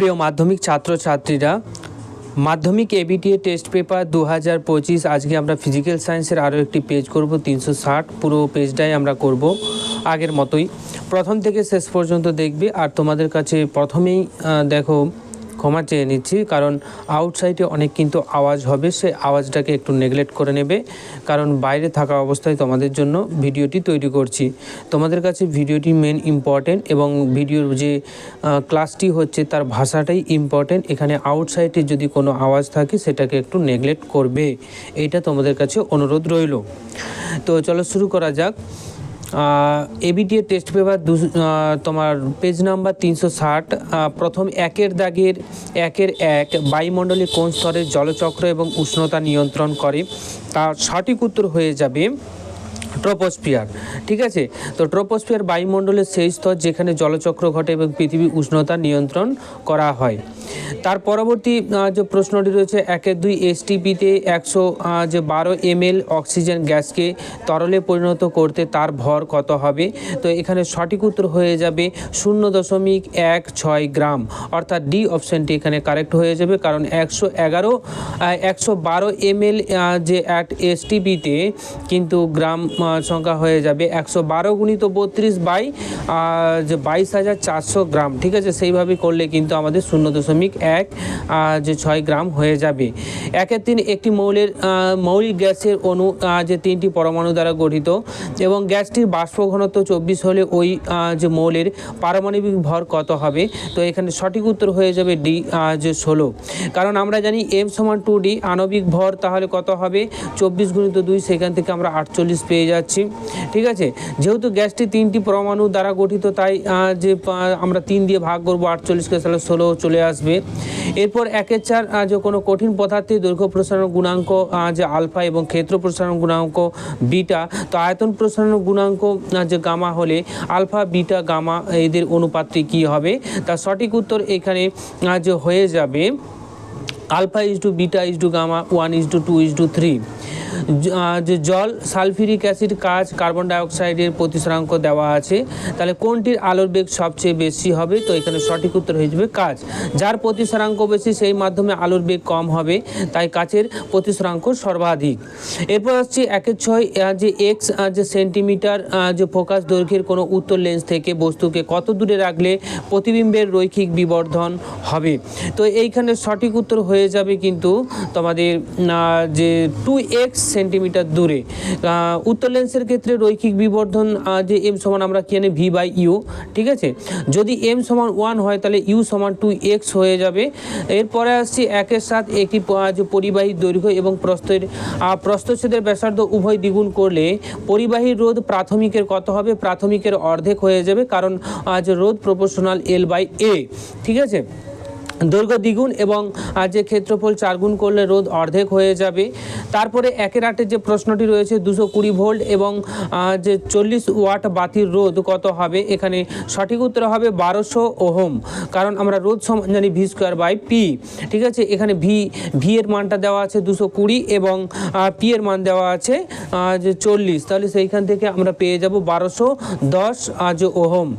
প্রিয় মাধ্যমিক ছাত্রছাত্রীরা, মাধ্যমিক এবিটিএ টেস্ট পেপার দু হাজার পঁচিশ, আজকে আমরা ফিজিক্যাল সায়েন্সের আরও একটি পেজ করব, তিনশো ষাট, পুরো পেজটাই আমরা করব আগের মতোই। প্রথম থেকে শেষ পর্যন্ত দেখবে, আর তোমাদের কাছে প্রথমেই দেখো ক্ষমা চেয়ে নিচ্ছি, কারণ আউটসাইডে অনেক কিন্তু আওয়াজ হবে, সে আওয়াজটাকে একটু নেগলেক্ট করে নেবে। কারণ বাইরে থাকা অবস্থায় তোমাদের জন্য ভিডিওটি তৈরি করছি। তোমাদের কাছে ভিডিওটি মেন ইম্পর্টেন্ট এবং ভিডিওর যে ক্লাসটি হচ্ছে তার ভাষাটাই ইম্পর্টেন্ট এখানে আউটসাইডে যদি কোনো আওয়াজ থাকে, সেটাকে একটু নেগলেক্ট করবে। এইটা তোমাদের কাছে অনুরোধ রইল। তো চলো শুরু করা যাক। এবিটিএ টেস্ট পেপার দু তোমার পেজ নাম্বার তিনশো ষাট প্রথম একের দাগের একের এক বায়ুমণ্ডলে কোন স্তরের জলচক্র এবং উষ্ণতা নিয়ন্ত্রণ করে? তার সঠিক উত্তর হয়ে যাবে ট্রোপোস্ফিয়ার ঠিক আছে? তো ট্রোপোস্ফিয়ার বায়ুমণ্ডলের সেই স্তর যেখানে জলচক্র ঘটে এবং পৃথিবী উষ্ণতা নিয়ন্ত্রণ করা হয়। তার পরবর্তী যে প্রশ্নটি রয়েছে, একের দুই এসটিপিতে একশো যে বারো এমএল অক্সিজেন গ্যাসকে তরলে পরিণত করতে তার ভর কত হবে? তো এখানে সঠিক উত্তর হয়ে যাবে শূন্য দশমিক এক ছয় গ্রাম। অর্থাৎ ডি অপশানটি এখানে কারেক্ট হয়ে যাবে কারণ একশো এগারো একশো বারো এমএল যে এক এসটিপিতে কিন্তু গ্রাম সংখ্যা হয়ে যাবে। একশো বারো গুণিত বত্রিশ বাই যে বাইশ হাজার চারশো গ্রাম ঠিক আছে? সেইভাবে করলে কিন্তু আমাদের শূন্য দশমিক এক যে ছয় গ্রাম হয়ে যাবে। একের তিন একটি মৌলের মৌলিক গ্যাসের আহ, যে তিনটি পরমাণু দ্বারা গঠিত এবং গ্যাসটির বাষ্প ঘনত্ব চব্বিশ হলে ওই যে মৌলের পারমাণবিক ভর কত হবে? তো এখানে সঠিক উত্তর হয়ে যাবে ডি যে ষোলো। কারণ আমরা জানি এম সমান টু ডি আণবিক ভর তাহলে কত হবে? চব্বিশ গুণিত দুই সেখান থেকে আমরা আটচল্লিশ পেয়ে যাচ্ছি। ঠিক আছে? যেহেতু গ্যাসটি তিনটি পরমাণু দ্বারা গঠিত, তাই যে আমরা তিন দিয়ে ভাগ করব আটচল্লিশকে তাহলে ষোলো চলে আসবে। এরপর একের চার যে কোনো কঠিন পদার্থে দৈর্ঘ্য প্রসারণ গুণাঙ্ক যে আলফা এবং ক্ষেত্র প্রসারণ গুণাঙ্ক বিটা, তো আয়তন প্রসারণ গুণাঙ্ক যে গামা হলে আলফা, বিটা, গামা, এদের অনুপাতটি কী হবে? তার সঠিক উত্তর এখানে যে হয়ে যাবে alpha is to beta is to gamma, one is to two is to three. যে জল সালফিউরিক অ্যাসিড, কাজ, কার্বন ডাইঅক্সাইডের প্রতিসরাঙ্ক দেওয়া আছে। তাহলে কোনটির আলোর বেগ সবচেয়ে বেশি হবে? তো এখানে সঠিক উত্তর হয়ে যাবে কাজ। যার প্রতিসরাঙ্ক বেশি, সেই মাধ্যমে আলোর বেগ কম হবে, তাই কাচের প্রতিসরাঙ্ক সর্বাধিক। এরপর আসছে একের ছয় যে এক্স যে সেন্টিমিটার যে ফোকাস দৈর্ঘ্যের কোনো উত্তর লেন্স থেকে বস্তুকে কত দূরে রাখলে প্রতিবিম্বের রৈখিক বিবর্ধন হবে? তো এইখানে সঠিক উত্তর হয়ে যাবে কিন্তু তোমাদের যে টু এক্স সেন্টিমিটার দূরে। উত্তর লেন্সের ক্ষেত্রে রৈখিক বিবর্ধন যে এম সমান আমরা কি ভি বাই ইউ ঠিক আছে? যদি এম সমান ওয়ান হয় তাহলে ইউ সমান টু এক্স হয়ে যাবে। এরপরে আসছি একের সাথ একটি যে পরিবাহী দৈর্ঘ্য এবং প্রস্থের আহ, প্রস্থচ্ছেদের ব্যাসার্ধ উভয় দ্বিগুণ করলে পরিবাহী রোধ প্রাথমিকের কত হবে? প্রাথমিকের অর্ধেক হয়ে যাবে কারণ আজ রোধ প্রপোর্শনাল এল বাই এ ঠিক আছে? দৈর্ঘ্য দ্বিগুণ এবং যে ক্ষেত্রফল চারগুণ করলে রোধ অর্ধেক হয়ে যাবে। তারপরে একের আটের যে প্রশ্নটি রয়েছে, দুশো কুড়ি ভোল্ট এবং যে চল্লিশ ওয়াট বাতির রোধ কত হবে? এখানে সঠিক উত্তর হবে বারোশো ওহম। কারণ আমরা রোধ সমান জানি ভি স্কোয়ার বাই পি। ঠিক আছে? এখানে ভি ভি এর মানটা দেওয়া আছে দুশো কুড়ি এবং পি এর মান দেওয়া আছে যে চল্লিশ। তাহলে সেইখান থেকে আমরা পেয়ে যাব বারোশো দশ যে ওহম।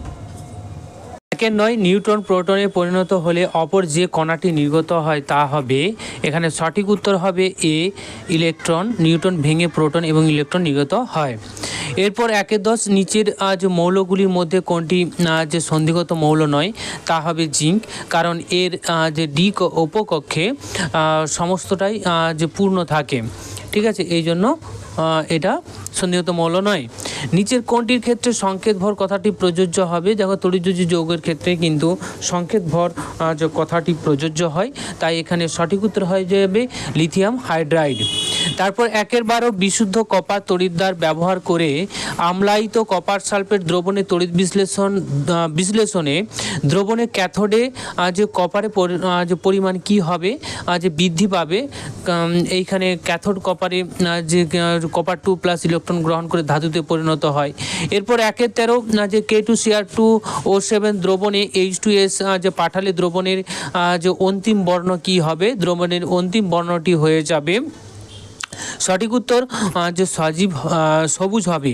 একের নয় নিউটন প্রোটনে পরিণত হলে অপর যে কণাটি নির্গত হয় তা হবে, এখানে সঠিক উত্তর হবে এ, ইলেকট্রন নিউটন ভেঙে প্রোটন এবং ইলেকট্রন নির্গত হয়। এরপর একের দশ নিচের যে মৌলগুলির মধ্যে কোনটি যে সন্ধিগত মৌল নয়, তা হবে জিঙ্ক, কারণ এর যে ডি উপকক্ষে সমস্তটাই যে পূর্ণ থাকে। ঠিক আছে? এই জন্য এটা সন্দেহিত মৌল নয়। নিচের কোনটির ক্ষেত্রে সংকেত ভর কথাটি প্রযোজ্য হবে। দেখো তড়িৎযোজী যৌগের ক্ষেত্রে কিন্তু সংকেত ভর কথাটি প্রযোজ্য হয়, তাই এখানে সঠিক উত্তর হয়ে যাবে লিথিয়াম হাইড্রাইড। তারপর একের বারো বিশুদ্ধ কপার তড়িৎদ্বার ব্যবহার করে আমলায়িত কপার সালফেট দ্রবণে তড়িৎ বিশ্লেষণ বিশ্লেষণে দ্রবণে ক্যাথোডে যে কপারে পরি- যে পরিমাণ কি হবে যে বৃদ্ধি পাবে এইখানে ক্যাথোড কপারে যে কপার টু প্লাস ইলেকট্রন গ্রহণ করে ধাতুতে পরিণত হয়। এরপর একের তেরো যে K two CR two O seven দ্রবণে এইচ টু এস যে পাঠালে দ্রবণের যে অন্তিম বর্ণ কি হবে, দ্রবণের অন্তিম বর্ণটি হয়ে যাবে। সঠিক উত্তর যে সজীব সবুজ হবে।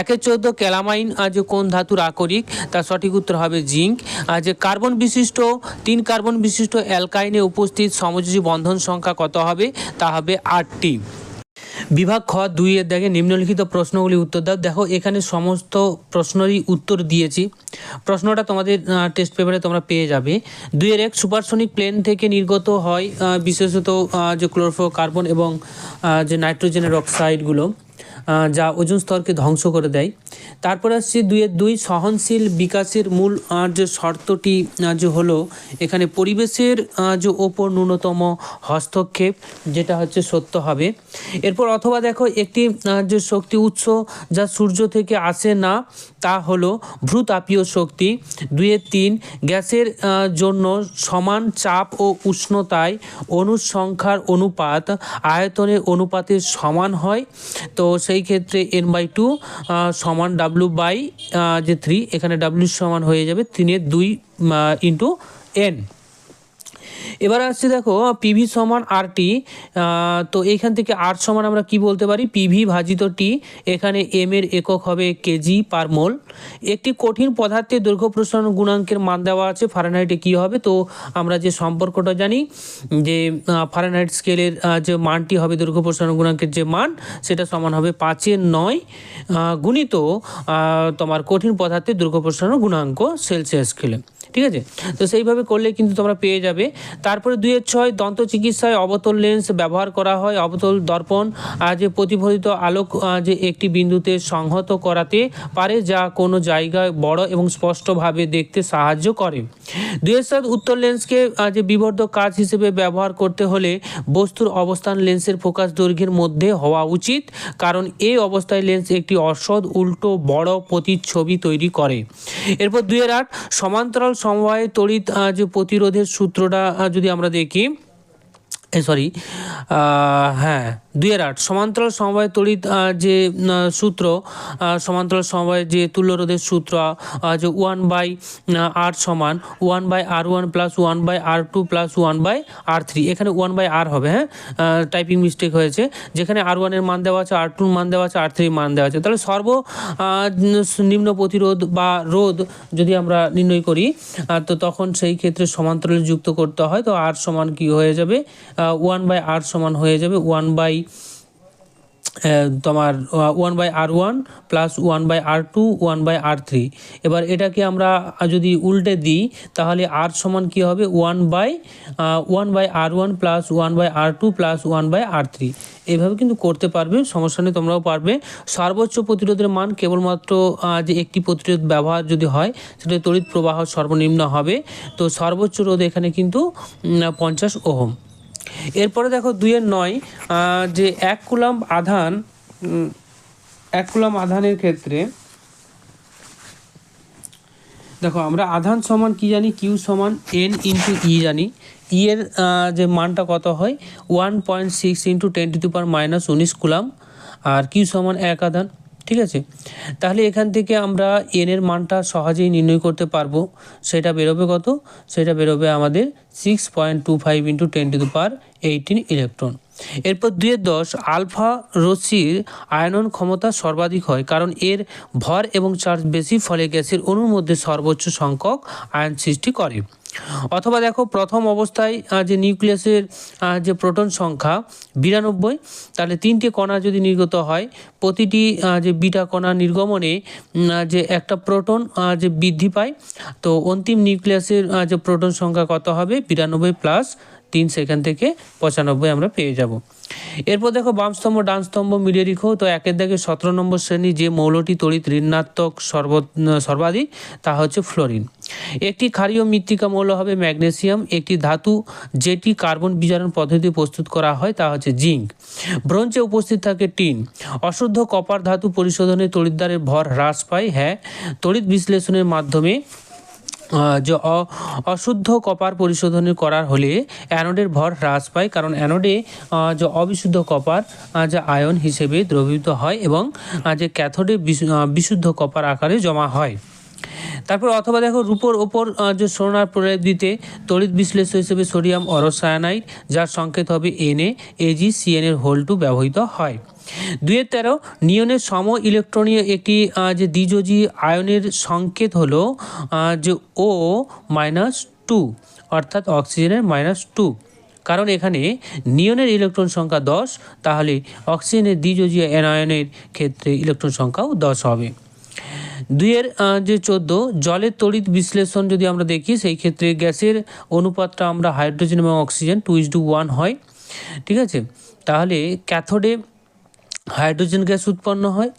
একের চোদ্দ ক্যালামাইন যে কোন ধাতুর আকরিক, তার সঠিক উত্তর হবে জিঙ্ক। আর যে কার্বন বিশিষ্ট, তিন কার্বন বিশিষ্ট অ্যালকাইনে উপস্থিত সমযোজী বন্ধন সংখ্যা কত হবে? তা হবে আটটি। বিভাগ খ দুই এর দেখে নিম্নলিখিত প্রশ্নগুলি উত্তর দাও। দেখো, এখানে সমস্ত প্রশ্নেরই উত্তর দিয়েছি। প্রশ্নটা তোমাদের টেস্ট পেপারে তোমরা পেয়ে যাবে। দুইয়ের এক সুপারসনিক প্লেন থেকে নির্গত হয় বিশেষত যে ক্লোরোফ্লোকার্বন এবং যে নাইট্রোজেনের অক্সাইডগুলো যা ওজন স্তরকে ধ্বংস করে দেয়। তারপর আসছে দুইয়ের দুই সহনশীল বিকাশের মূল যে শর্তটি যে হলো এখানে পরিবেশের যে ওপর ন্যূনতম হস্তক্ষেপ, যেটা হচ্ছে সত্য হবে। এরপর অথবা দেখো একটি যে শক্তি উৎস যা সূর্য থেকে আসে না, তা হলো ভ্রুতাপীয় শক্তি। দুইয়ের তিন গ্যাসের জন্য সমান চাপ ও উষ্ণতায় অনুসংখ্যার অনুপাত আয়তনের অনুপাতের সমান হয়। তো সেই ক্ষেত্রে এন বাই টু সমান ডাব্লু বাই যে থ্রি এখানে ডাব্লু সমান হয়ে যাবে তিনের দুই ইন্টু এন এবার আসছে দেখো পিভি সমান আর টি তো এখান থেকে আর সমান আমরা কি বলতে পারি? পিভি ভাজিত টি এখানে এম এর একক হবে কেজি পার মোল একটি কঠিন পদার্থের দৈর্ঘ্য প্রসারণ গুণাঙ্কের মান দেওয়া আছে ফারেনহাইটে কি হবে? তো আমরা যে সম্পর্কটা জানি, যে ফারেনহাইট স্কেলের যে মানটি হবে দৈর্ঘ্য প্রসারণ গুণাঙ্কের যে মান, সেটা সমান হবে পাঁচের নয় গুণিত তোমার কঠিন পদার্থের দৈর্ঘ্য প্রসারণ গুণাঙ্ক সেলসিয়াস স্কেলে ঠিক আছে? তো সেইভাবে করলে কিন্তু তোমরা পেয়ে যাবে। তারপরে দুইয়ের ছয় দন্ত চিকিৎসায় অবতল লেন্স ব্যবহার করা হয়, অবতল দর্পণ যে প্রতিফলিত আলোক যে একটি বিন্দুতে সংহত করাতে পারে যা কোনো জায়গায় বড় এবং স্পষ্টভাবে দেখতে সাহায্য করে। দুইয়ের সাত উত্তর লেন্সকে যে বিবর্ধক কাজ হিসেবে ব্যবহার করতে হলে বস্তুর অবস্থান লেন্সের ফোকাস দৈর্ঘ্যের মধ্যে হওয়া উচিত, কারণ এই অবস্থায় লেন্স একটি অসৎ, উল্টো বড় প্রতিচ্ছবি তৈরি করে। এরপর দুইয়ের আট সমান্তরাল সমবায়ে তড়িৎ যে প্রতিরোধের সূত্রটা যদি আমরা দেখি সরি হ্যাঁ দুইয়ের আট, সমান্তরাল সমবায় তড়িৎ যে সূত্র সমান্তরাল সমবায়ের যে তুল্যরোধের সূত্র যে ওয়ান বাই আর সমান one by R one plus one by R two plus one by R three এখানে ওয়ান বাই আর হবে হ্যাঁ? টাইপিং মিস্টেক হয়েছে, যেখানে আর ওয়ানের মান দেওয়া আছে আর টুর মান দেওয়া আছে আর থ্রির মান দেওয়া আছে। তাহলে সর্ব নিম্ন প্রতিরোধ বা রোধ যদি আমরা নির্ণয় করি তো তখন সেই ক্ষেত্রে সমান্তরালে যুক্ত করতে হয়, তো আর সমান কি হয়ে যাবে? ওয়ান বাই আর সমান হয়ে যাবে ওয়ান বাই তোমার one by R one plus one by R two one by R three এবার এটাকে আমরা যদি উল্টে দিই, তাহলে আর সমান কি হবে? One by one by R one plus one by R two plus one by R three এইভাবে কিন্তু করতে পারবে, সমস্যা নেই, তোমরাও পারবে। সর্বোচ্চ প্রতিরোধের মান কেবলমাত্র যে একটি প্রতিরোধ ব্যবহার যদি হয়, সেটা তড়িৎ প্রবাহ সর্বনিম্ন হবে। তো সর্বোচ্চ রোধ এখানে কিন্তু পঞ্চাশ ওহম। এরপরে দেখো দুইয়ের নয় যে এক কুলাম আধান এক কুলাম আধানের ক্ষেত্রে, দেখো আমরা আধান সমান কি জানি? কিউ সমান এন ইন্টু ই জানি। ই এর যে মানটা কত হয়? One point six into ten to power minus উনিশ কুলাম। আর কিউ সমান এক আধান। ঠিক আছে? তাহলে এখান থেকে আমরা এন এর মানটা সহজেই নির্ণয় করতে পারব। সেটা বেরোবে কত? সেটা বেরোবে আমাদের six point two five into ten to power eighteen electron এরপর দুয়ের দশ, আলফা রশ্মির আয়নন ক্ষমতা সর্বাধিক হয়, কারণ এর ভর এবং চার্জ বেশি, ফলে গ্যাসের অণুর মধ্যে সর্বোচ্চ সংখ্যক আয়ন সৃষ্টি করে। অথবা দেখো প্রথম অবস্থায় যে নিউক্লিয়াসের যে প্রোটন সংখ্যা বিরানব্বই, তাহলে তিনটে কণা যদি নির্গত হয়, প্রতিটি যে বিটা কণা নির্গমনে যে একটা প্রোটন যে বৃদ্ধি পায়, তো অন্তিম নিউক্লিয়াসের যে প্রোটন সংখ্যা কত হবে? বিরানব্বই প্লাস তিন সেখান থেকে পঁচানব্বই আমরা পেয়ে যাব। এরপর দেখো বাম স্তম্ভ ডান স্তম্ভ মিলিয়ে রেখো তো একের দাগে সতেরো নম্বর শ্রেণি যে মৌলটি তড়িৎ ঋণাত্মক সর্ব সর্বাধিক, তা হচ্ছে ফ্লোরিন। একটি ক্ষারীয় মৃত্তিকা মৌল হবে ম্যাগনেসিয়াম। একটি ধাতু যেটি কার্বন বিজারণ পদ্ধতি প্রস্তুত করা হয়, তা হচ্ছে জিঙ্ক। ব্রোঞ্জে উপস্থিত থাকে টিন। অশুদ্ধ কপার ধাতু পরিশোধনে তড়িৎদ্বারের ভর হ্রাস পায়। হ্যাঁ তড়িৎ বিশ্লেষণের মাধ্যমে যে অশুদ্ধ কপার পরিশোধন করার হলে অ্যানোডের ভর হ্রাস পায়, কারণ অ্যানোডে যে অবিশুদ্ধ কপার যে আয়ন হিসেবে দ্রবীভূত হয় এবং যে ক্যাথোডে বিশু- বিশুদ্ধ কপার আকারে জমা হয়। তারপর অথবা দেখো রূপোর ওপর যে সোনার প্রলেপ দিতে তড়িৎ বিশ্লেষ্য হিসেবে সোডিয়াম অরসায়ানাইড, যার সংকেত হবে এনএ এজি সিএনএর হোল টু ব্যবহৃত হয়। দুয়ের তেরো নিয়নের সম ইলেকট্রনীয় একটি যে দ্বিযোজী আয়নের সংকেত হলো যে ও মাইনাস টু অর্থাৎ অক্সিজেনের মাইনাস টু কারণ এখানে নিয়নের ইলেকট্রন সংখ্যা দশ তাহলে অক্সিজেনের দ্বিযোজীয় অ্যানায়নের ক্ষেত্রে ইলেকট্রন সংখ্যাও দশ হবে। দুইয়ের আহ, যে চোদ্দ জলের তড়িৎ বিশ্লেষণ যদি আমরা দেখি সেই ক্ষেত্রে গ্যাসের অনুপাতটা আমরা হাইড্রোজেন এবং oxygen two is to one হয়। ঠিক আছে? তাহলে ক্যাথোডে হাইড্রোজেন গ্যাস উৎপন্ন হয়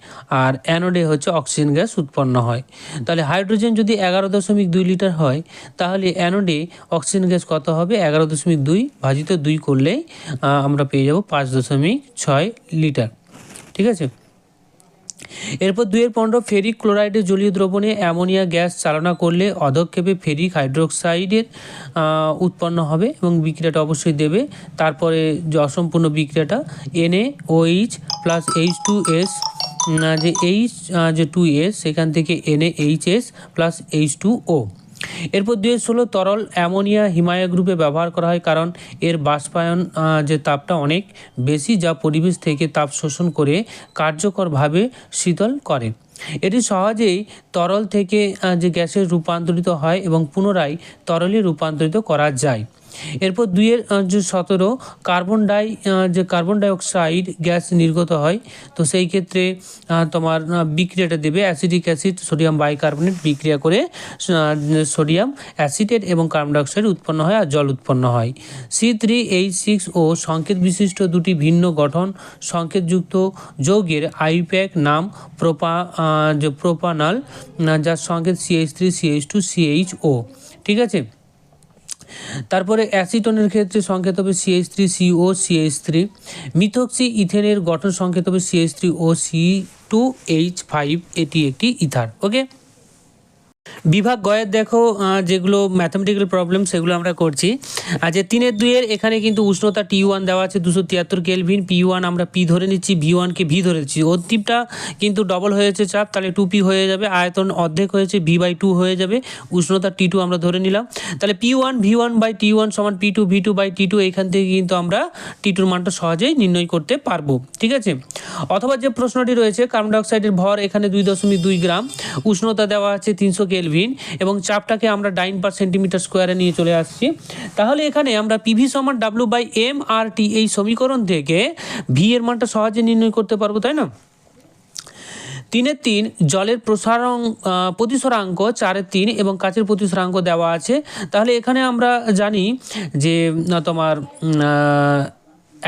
আর অ্যানোডে হচ্ছে অক্সিজেন গ্যাস উৎপন্ন হয়। তাহলে হাইড্রোজেন যদি এগারো দশমিক দুই লিটার হয়, তাহলে অ্যানোডে অক্সিজেন গ্যাস কত হবে? এগারো দশমিক দুই ভাজিত দুই করলেই আমরা পেয়ে যাব পাঁচ দশমিক ছয় লিটার। ঠিক আছে? এরপর দুইয়ের পনেরো ফেরিক ক্লোরাইডের জলীয় দ্রবণে অ্যামোনিয়া গ্যাস চালনা করলে অধক্ষেপে ফেরিক হাইড্রোক্সাইডের উৎপন্ন হবে এবং বিক্রিয়াটা অবশ্যই দেবে। তারপরে যে অসম্পূর্ণ বিক্রিয়াটা NA OH plus H two S যে এইচ যে টু এস সেখান থেকে NA H S plus H two O এরপর দুই ষোলো তরল অ্যামোনিয়া হিমায়া গ্রুপে ব্যবহার করা হয় কারণ এর বাষ্পায়ন যে তাপটা অনেক বেশি যা পরিবেশ থেকে তাপ শোষণ করে কার্যকরভাবে শীতল করে। এটি সহজেই তরল থেকে যে গ্যাসে রূপান্তরিত হয় এবং পুনরায় তরলে রূপান্তরিত করা যায়। এরপর দুইয়ের যে সতেরো কার্বন ডাই যে কার্বন ডাইঅক্সাইড গ্যাস নির্গত হয়, তো সেই ক্ষেত্রে তোমার বিক্রিয়াটা দেবে অ্যাসিডিক অ্যাসিড সোডিয়াম বাইকার্বনেট বিক্রিয়া করে সোডিয়াম অ্যাসিটেট এবং কার্বন ডাইঅক্সাইড উৎপন্ন হয় আর জল উৎপন্ন হয়। C three H six O সংকেত বিশিষ্ট দুটি ভিন্ন গঠন, সংকেতযুক্ত যৌগের আইপ্যাক নাম প্রোপা যে প্রোপানাল যার সংকেত CH three CH two CH O ঠিক আছে? তারপরে অ্যাসিটনের ক্ষেত্রে সংকেত হবে CH three CO CH three methoxy ইথেনের গঠন সংকেত হবে CH three O C two H five এটি একটি ইথার ওকে বিভাগ গয়ের দেখো যেগুলো ম্যাথামেটিক্যাল প্রবলেম সেগুলো আমরা করছি। আর যে তিনের দুইয়ের, এখানে কিন্তু উষ্ণতা টি ওয়ান দেওয়া আছে, দুশো তিয়াত্তর কেলভিন। পি ওয়ান আমরা পি ধরে নিচ্ছি ভি ওয়ানকে ভি ধরে নিচ্ছি। অন্তিমটা কিন্তু ডবল হয়েছে চাপ, তাহলে টু পি হয়ে যাবে। আয়তন অর্ধেক হয়েছে ভি বাই টু হয়ে যাবে। উষ্ণতা টি টু আমরা ধরে নিলাম। তাহলে P one V one by T one সমান P two V two by T two এখান থেকে কিন্তু আমরা টি টুর মানটা সহজেই নির্ণয় করতে পারব। ঠিক আছে? অথবা যে প্রশ্নটি রয়েছে কার্বন ডাইঅক্সাইডের ভর এখানে দুই দশমিক দুই গ্রাম, উষ্ণতা দেওয়া আছে তিনশো কেলভিন এবং চাপটাকে আমরা ডাইন পার সেন্টিমিটার স্কোয়ারে নিয়ে চলে আসছি। তাহলে এখানে আমরা পিভি সমান W by M R T এই সমীকরণ থেকে ভি এর মানটা সহজে নির্ণয় করতে পারব তাই না? তিনের তিন জলের প্রসারং আহ, প্রতিসরাঙ্ক চারের তিন এবং কাচের প্রতিসরাঙ্ক দেওয়া আছে। তাহলে এখানে আমরা জানি যে তোমার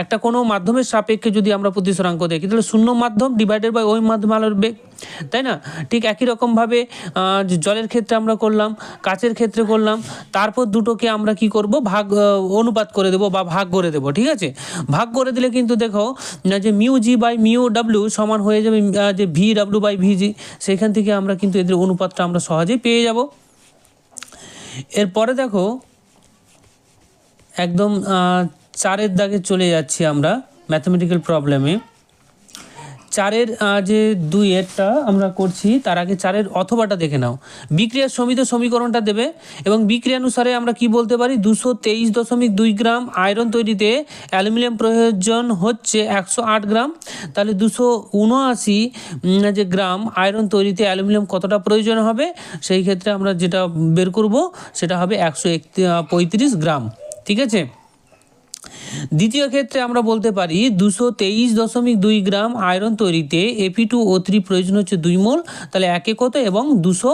একটা কোনো মাধ্যমের সাপেক্ষে যদি আমরা প্রতিসরাঙ্ক দেখি, তাহলে শূন্য মাধ্যম ডিভাইডেড বাই ওই মাধ্যম আলোর বেগ, তাই না? ঠিক একই রকমভাবে জলের ক্ষেত্রে আমরা করলাম, কাচের ক্ষেত্রে করলাম, তারপর দুটোকে আমরা কি করব? ভাগ অনুপাত করে দেবো বা ভাগ করে দেবো, ঠিক আছে? ভাগ করে দিলে কিন্তু দেখো যে mu G by mu W সমান হয়ে যাবে যে V W by V G সেখান থেকে আমরা কিন্তু এদের অনুপাতটা আমরা সহজেই পেয়ে যাব। এরপরে দেখো, একদম চারের দাগে চলে যাচ্ছি আমরা ম্যাথমেটিক্যাল প্রবলেমে চারের যে দুই এরটা আমরা করছি, তার আগে চারের অথবাটা দেখে নাও। বিক্রিয়ার সমিত সমীকরণটা দেবে এবং বিক্রিয়ানুসারে আমরা কি বলতে পারি? দুশো তেইশ দশমিক দুই গ্রাম আয়রন তৈরিতে অ্যালুমিনিয়াম প্রয়োজন হচ্ছে একশো আট গ্রাম। তাহলে দুশো উনআশি যে গ্রাম আয়রন তৈরিতে অ্যালুমিনিয়াম কতটা প্রয়োজন হবে? সেই ক্ষেত্রে আমরা যেটা বের করব, সেটা হবে একশো পঁয়ত্রিশ গ্রাম। ঠিক আছে? দ্বিতীয় ক্ষেত্রে আমরা বলতে পারি দুশো তেইশ দশমিক দুই গ্রাম আয়রন তৈরিতে এপি টু ও থ্রি প্রয়োজন হচ্ছে দুই মোল, তাহলে একে কত এবং দুশো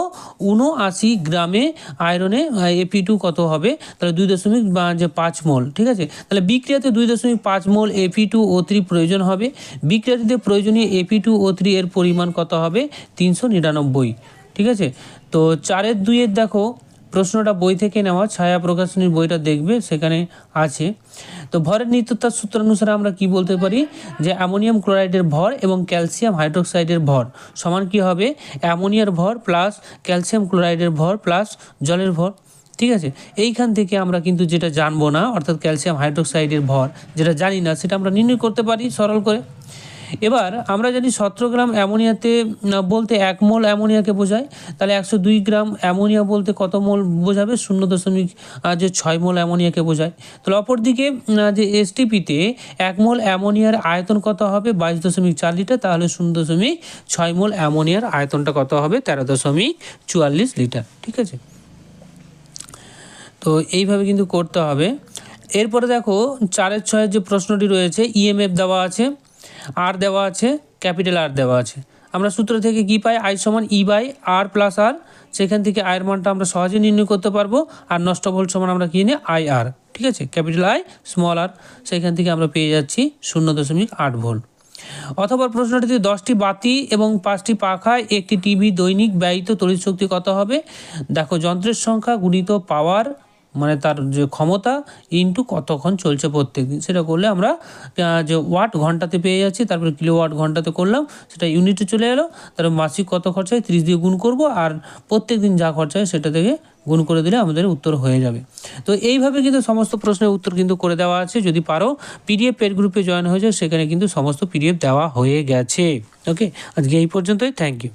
উনআশি গ্রামে আয়রনে এপি টু কত হবে? তাহলে দুই দশমিক যে পাঁচ মোল, ঠিক আছে? তাহলে বিক্রিয়াতে দুই দশমিক পাঁচ মোল এপি টু ও থ্রি প্রয়োজন হবে। বিক্রিয়াটিতে প্রয়োজনীয় এপি টু ও থ্রি এর পরিমাণ কত হবে? তিনশো নিরানব্বই, ঠিক আছে? তো চারের দুইয়ের দেখো প্রশ্নটা বই থেকে নেওয়া, ছায়া প্রকাশনীর বইটা দেখবে, সেখানে আছে। তো ভরের নিত্যতার সূত্র অনুসারে আমরা কি বলতে পারি? যে অ্যামোনিয়াম ক্লোরাইডের ভর এবং ক্যালসিয়াম হাইড্রোক্সাইডের ভর সমান কি হবে? অ্যামোনিয়ার ভর প্লাস ক্যালসিয়াম ক্লোরাইডের ভর প্লাস জলের ভর। ঠিক আছে? এইখান থেকে আমরা কিন্তু যেটা জানব না, অর্থাৎ ক্যালসিয়াম হাইড্রোক্সাইডের ভর, যেটা জানি না, সেটা আমরা নির্ণয় করতে পারি সরল করে। এবার আমরা জানি সতেরো গ্রাম অ্যামোনিয়াতে বলতে এক মোল অ্যামোনিয়াকে বোঝায় তাহলে একশো দুই গ্রাম অ্যামোনিয়া বলতে কত মোল বোঝাবে? শূন্য দশমিক যে ছয় মোল অ্যামোনিয়াকে বোঝায়। তাহলে অপরদিকে যে এসটিপিতে এক মোল অ্যামোনিয়ার আয়তন কত হবে? বাইশ দশমিক চার লিটার, তাহলে শূন্য দশমিক ছয় মোল অ্যামোনিয়ার আয়তনটা কত হবে? তেরো দশমিক চুয়াল্লিশ লিটার, ঠিক আছে? তো এইভাবে কিন্তু করতে হবে। এরপরে দেখো, চারের ছয়ের যে প্রশ্নটি রয়েছে ইএমএফ দেওয়া আছে। আর দেওয়া আছে, ক্যাপিটাল আর দেওয়া আছে। আমরা সূত্র থেকে কি পাই? আই সমান ই বাই আর প্লাস আর সেখান থেকে আয়ের মানটা আমরা সহজে নির্ণয় করতে পারব। আর নষ্ট ভোল্ট সমান আমরা কিনে আই আর ঠিক আছে? ক্যাপিটাল আই স্মল আর সেখান থেকে আমরা পেয়ে যাচ্ছি শূন্য দশমিক আট ভোল্ট। অথবা প্রশ্নটিতে দশটি বাতি এবং পাঁচটি পাখায় একটি টিভি দৈনিক ব্যয়িত তড়িৎ শক্তি কত হবে? দেখো, যন্ত্রের সংখ্যা গুণিত পাওয়ার মানে তার যে ক্ষমতা ইনটু কতক্ষণ চলছে প্রত্যেক দিন। সেটা করলে আমরা যে ওয়াট ঘন্টাতে পেয়ে যাচ্ছি, তারপরে কিলো ওয়াট ঘন্টাতে করলাম, সেটা ইউনিটে চলে এলো, তারপরে মাসিক কত খরচা হয়? ত্রিশ দিয়ে গুণ করব, আর প্রত্যেক দিন যা খরচা হয় সেটা থেকে গুণ করে দিলে আমাদের উত্তর হয়ে যাবে। তো এইভাবে কিন্তু সমস্ত প্রশ্নের উত্তর কিন্তু করে দেওয়া আছে। যদি পারো পিডিএফ পেড গ্রুপে জয়েন হয়ে যাও সেখানে কিন্তু সমস্ত পিডিএফ দেওয়া হয়ে গেছে। ওকে আজকে এই পর্যন্তই। Thank you